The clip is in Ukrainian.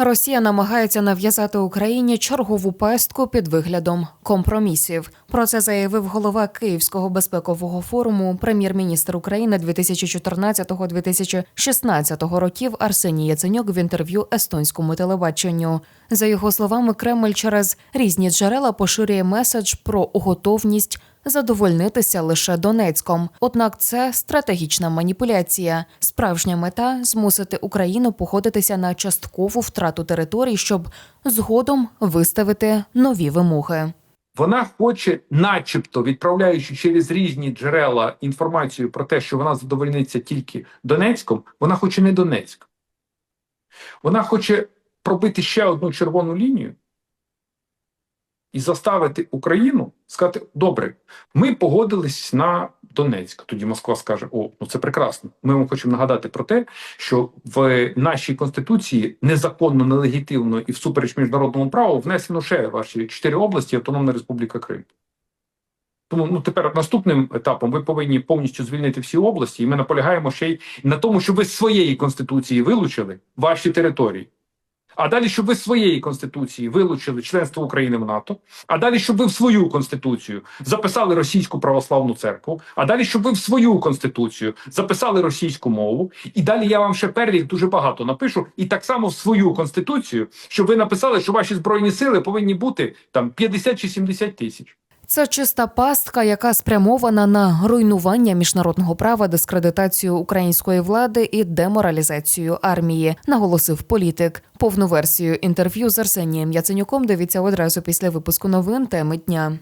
Росія намагається нав'язати Україні чергову пестку під виглядом компромісів. Про це заявив голова Київського безпекового форуму, прем'єр-міністр України 2014-2016 років Арсеній Яценюк в інтерв'ю естонському телебаченню. За його словами, Кремль через різні джерела поширює меседж про готовність задовольнитися лише Донецьком. Однак це стратегічна маніпуляція. Справжня мета змусити Україну походитися на часткову втрату територій, щоб згодом виставити нові вимоги. Вона хоче, начебто, відправляючи через різні джерела інформацію про те, що вона задовольниться тільки Донецьком, вона хоче не Донецьк. Вона хоче пробити ще одну червону лінію і заставити Україну сказати: добре, ми погодились на Донецьк. Тоді Москва скаже: О, ну це прекрасно. Ми вам хочемо нагадати про те, що в нашій конституції незаконно, нелегітимно і всупереч міжнародному праву внесено ще ваші чотири області Автономна Республіка Крим. Тому ну тепер наступним етапом ви повинні повністю звільнити всі області, і ми наполягаємо ще й на тому, щоб ви з своєї конституції вилучили ваші території. А далі, щоб ви своєї конституції вилучили членство України в НАТО, а далі, щоб ви в свою конституцію записали російську православну церкву, а далі, щоб ви в свою конституцію записали російську мову, і далі я вам ще перелік дуже багато напишу, і так само в свою конституцію, щоб ви написали, що ваші збройні сили повинні бути там 50 чи 70 тисяч. Це чиста пастка, яка спрямована на руйнування міжнародного права, дискредитацію української влади і деморалізацію армії, наголосив політик. Повну версію інтерв'ю з Арсенієм Яценюком дивіться одразу після випуску новин теми дня.